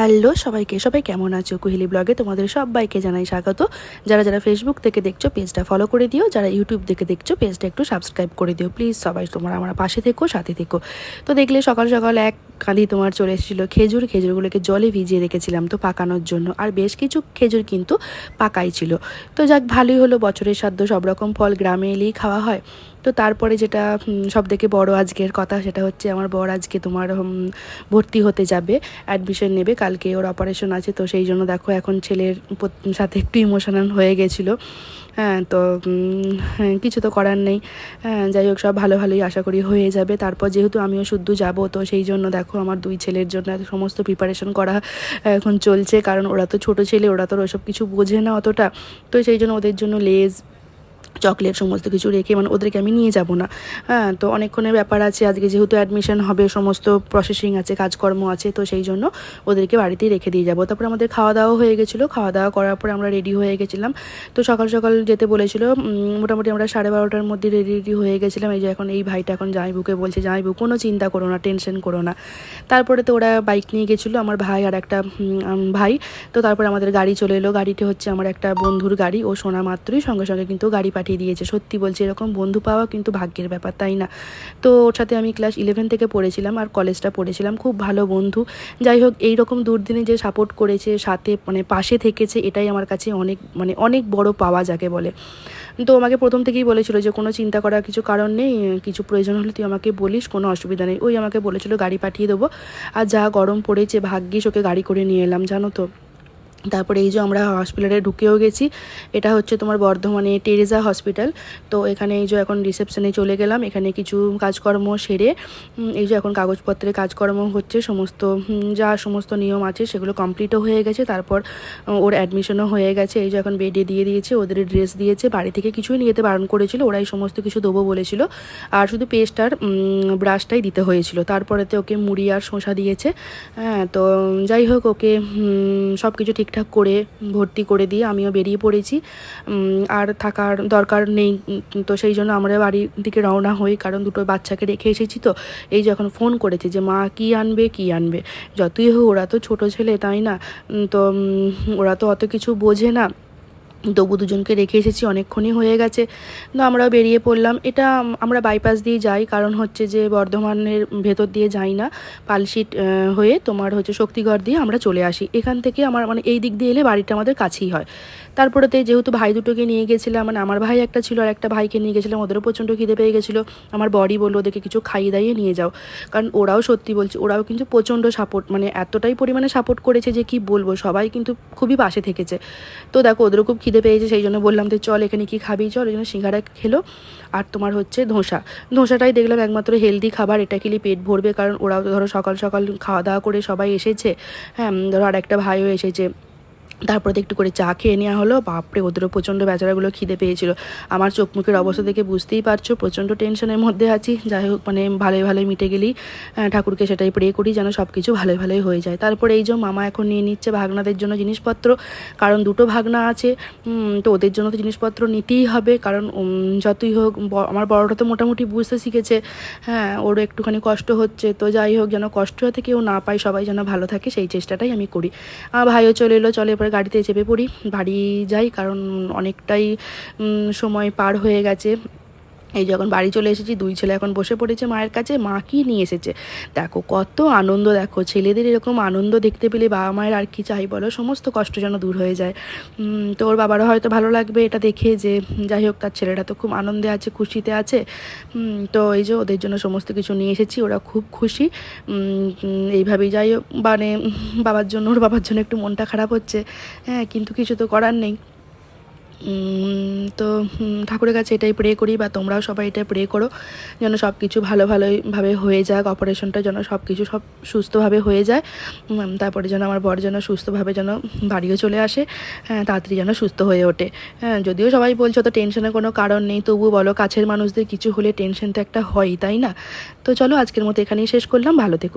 Hello সবাইকে, সবাই কেমন আছো? কুহিলি ব্লগে তোমাদের সবাইকে জানাই স্বাগত। যারা যারা ফেসবুক থেকে দেখছ, পেজটা ফলো করে দিও। যারা ইউটিউব থেকে দেখছ, পেজটা একটু সাবস্ক্রাইব করে দিও। প্লিজ সবাই তোমার আমার পাশে থেকো, সাথে থেকো। তো দেখলে সকাল সকাল এক কালি তোমার চলে এসেছিল খেজুর। খেজুরগুলোকে জলে ভিজিয়ে রেখেছিলাম তো পাকানোর জন্য। আর বেশ কিছু খেজুর কিন্তু পাকাই ছিল। তো যাক, ভালোই হলো। বছরের সাধ্য সব রকম ফল গ্রামে এলেই খাওয়া হয়। তো তারপরে যেটা সব থেকে বড় আজকের কথা সেটা হচ্ছে, আমার বর আজকে তোমার ভর্তি হতে যাবে। অ্যাডমিশন নেবে কালকে ওর অপারেশন আছে, তো সেই জন্য দেখো এখন ছেলের সাথে একটু ইমোশনাল হয়ে গেছিল। হ্যাঁ তো কিছু তো করার নেই। হ্যাঁ যাই হোক, সব ভালো ভালোই আশা করি হয়ে যাবে। তারপর যেহেতু আমিও শুদ্ধ যাব, তো সেই জন্য দেখো আমার দুই ছেলের জন্য সমস্ত প্রিপারেশন করা এখন চলছে। কারণ ওরা তো ছোট ছেলে, ওরা তো ওসব কিছু বোঝে না অতটা। তো সেই জন্য ওদের জন্য লেজ চকলেট সমস্ত কিছু রেখে মানে ওদেরকে আমি নিয়ে যাব না। হ্যাঁ তো অনেকক্ষণের ব্যাপার আছে, আজকে যেহেতু অ্যাডমিশন হবে, সমস্ত প্রসেসিং আছে, কাজকর্ম আছে, তো সেই জন্য ওদেরকে বাড়িতেই রেখে দিয়ে যাব। তারপর আমাদের খাওয়া দাওয়া হয়ে গেছিল খাওয়া দাওয়া করার পরে আমরা রেডি হয়ে গেছিলাম। তো সকাল সকাল যেতে বলেছিল মোটামুটি আমরা সাড়ে বারোটার মধ্যে রেডি রেডি হয়ে গেছিলাম। এই যে এখন এই ভাইটা এখন জামাইবুকে বলছে, জামাইবু, কোনো চিন্তা করো না টেনশন করো না। তারপরে তো ওরা বাইক নিয়ে গেছিল, আমার ভাই আর একটা ভাই। তো তারপরে আমাদের গাড়ি চলে এলো। গাড়িটি হচ্ছে আমার একটা বন্ধুর গাড়ি, ও শোনা মাত্রই, সঙ্গে সঙ্গে কিন্তু গাড়ি পাঠিয়ে দিয়েছে। সত্যি বলছি, এরকম বন্ধু পাওয়া কিন্তু ভাগ্যের ব্যাপার, তাই না? তো ওর সাথে আমি ক্লাস ইলেভেন থেকে পড়েছিলাম আর কলেজটা পড়েছিলাম, খুব ভালো বন্ধু। যাই হোক, এইরকম দুর্দিনে যে সাপোর্ট করেছে, সাথে মানে পাশে থেকেছে, এটাই আমার কাছে অনেক মানে অনেক বড় পাওয়া যাকে বলে। তো আমাকে প্রথম থেকেই বলেছিল যে, কোনো চিন্তা করার কিছু কারণ নেই, কিছু প্রয়োজন হলে তুই আমাকে বলিস, কোনো অসুবিধা নেই। ওই আমাকে বলেছিল, গাড়ি পাঠিয়ে দেবো। আর যা গরম পড়েছে, ভাগ্যিস ওকে গাড়ি করে নিয়ে এলাম, জানো তো। তারপরে এই যে আমরা হসপিটালে ঢুকেও গেছি, এটা হচ্ছে তোমার বর্ধমানে টেরেজা হসপিটাল তো এখানে এই যে এখন রিসেপশনে চলে গেলাম, এখানে কিছু কাজকর্ম সেরে এই যে এখন কাগজপত্রের কাজকর্ম হচ্ছে, সমস্ত যা সমস্ত নিয়ম আছে সেগুলো কমপ্লিটও হয়ে গেছে। তারপর ওর অ্যাডমিশনও হয়ে গেছে। এই যে এখন বেডে দিয়ে দিয়েছে, ওদের ড্রেস দিয়েছে, বাড়ি থেকে কিছুই নিয়ে যেতে বারণ করেছিল, ওরাই সমস্ত কিছু দেবো বলেছিল। আর শুধু পেস্ট আর ব্রাশটাই দিতে হয়েছিল। তারপরেতে ওকে মুড়ি আর শসা দিয়েছে। হ্যাঁ তো যাই হোক ওকে সব কিছু ঠিকঠাক করে, ভর্তি করে দিয়ে আমিও বেরিয়ে পড়েছি। আর থাকার দরকার নেই তো সেই জন্য আমরা বাড়ির দিকে রওনা হই, কারণ দুটো বাচ্চাকে রেখে এসেছি তো। এই যখন ফোন করেছে যে, মা, কি আনবে কি আনবে? যতই হোক, ওরা তো ছোট ছেলে, তাই না? তো ওরা তো অত কিছু বোঝে না। তবু দুজনকে রেখে এসেছি, অনেকক্ষণই হয়ে গেছে। তো আমরাও বেরিয়ে পড়লাম। এটা আমরা বাইপাস দিয়ে যাই, কারণ হচ্ছে যে বর্ধমানের ভেতর দিয়ে যাই না পালশিট হয়ে তোমার হচ্ছে শক্তিগড় দিয়ে আমরা চলে আসি। এখান থেকে আমার মানে এই দিক দিয়ে এলে বাড়িটা আমাদের কাছেই হয়। তারপরেতে যেহেতু ভাই দুটোকে নিয়ে গেছিলাম মানে আমার ভাই একটা ছিল আর একটা ভাইকে নিয়ে গেছিলাম, ওদেরও প্রচণ্ড খিদে পেয়ে গেছিল। আমার বডি বলল, ওদেরকে কিছু খাইয়ে দাইয়ে নিয়ে যাও। কারণ ওরাও সত্যি বলছে, ওরাও কিন্তু প্রচণ্ড সাপোর্ট মানে এতটাই পরিমাণে সাপোর্ট করেছে যে কি বলব, সবাই কিন্তু খুবই পাশে থেকেছে। তো দেখো, ওদেরও খুব খিদে পেয়েছে, সেই জন্য বললাম যে চল এখানে কি খাবি? চল ওই জন্য সিঙ্গারা খেলো। আর তোমার হচ্ছে ধোসা। ধোসাটাই দেখলাম একমাত্র হেলদি খাবার, এটা খেলে পেট ভরবে? কারণ ওরাও ধরো সকাল সকাল খাওয়া দাওয়া করে সবাই এসেছে। হ্যাঁ ধরো আর একটা ভাইও এসেছে। তারপরে একটু করে চা খেয়ে নেওয়া হলো। বাপরে, ওদেরও প্রচণ্ড বেচারাগুলো খিদে পেয়েছিল। আমার চোখ মুখের অবস্থা দেখে বুঝতেই পারছ, প্রচণ্ড টেনশনের মধ্যে আছি। যাই হোক মানে ভালোই ভালোই মিটে গেলি। ঠাকুরকে সেটাই প্রে করি যেন সব কিছু ভালোই ভালোই হয়ে যায়। তারপরে এই যে মামা এখন নিয়ে নিচ্ছে ভাগনাদের জন্য জিনিসপত্র। কারণ দুটো ভাগনা আছে তো ওদের জন্য তো জিনিসপত্র নিতেই হবে। কারণ যতই হোক আমার বড়টা তো মোটামুটি বুঝতে শিখেছে। হ্যাঁ ওর একটুখানি কষ্ট হচ্ছে। তো যাই হোক, যেন কষ্ট যাতে কেউ না পায়, সবাই যেন ভালো থাকে, সেই চেষ্টাটাই আমি করি। আমার ভাইও চলে এলো, চলে এবার গাড়িতে চেপে পড়ি। বাড়ি যাই কারণ অনেকটাই সময় পার হয়ে গেছে। এই যখন বাড়ি চলে এসেছি, দুই ছেলে এখন বসে পড়েছে মায়ের কাছে, মা কি নিয়ে এসেছে? দেখো, কত আনন্দ দেখো, ছেলেদের এরকম আনন্দ দেখতে পেলে বাবা মায়ের আর কি চাই বলো? সমস্ত কষ্ট যেন দূর হয়ে যায়। তো ওর বাবারও হয়তো ভালো লাগবে এটা দেখে যে যাই হোক, তার ছেলেটা তো খুব আনন্দে আছে, খুশিতে আছে। তো এই যে ওদের জন্য সমস্ত কিছু নিয়ে এসেছি, ওরা খুব খুশি। এইভাবেই যাই হোক মানে বাবার জন্য, ওর বাবার জন্য একটু মনটা খারাপ হচ্ছে। হ্যাঁ কিন্তু কিছু তো করার নেই। তো ঠাকুরের কাছে এটাই প্রে করি বা তোমরাও সবাই এটা প্রে করো যেন সব কিছু ভালো ভালোভাবে হয়ে যাক অপারেশনটা যেন সব কিছু সব সুস্থভাবে হয়ে যায় তারপরে যেন আমার বর যেন সুস্থভাবে যেন বাড়িও চলে আসে হ্যাঁ তাড়াতাড়ি যেন সুস্থ হয়ে ওঠে। হ্যাঁ যদিও সবাই বলছো তো টেনশনের কোনো কারণ নেই তবু বলো কাছের মানুষদের কিছু হলে টেনশন তো একটা হয়ই, তাই না? তো চলো আজকের মতো এখানেই শেষ করলাম, ভালো থেকো।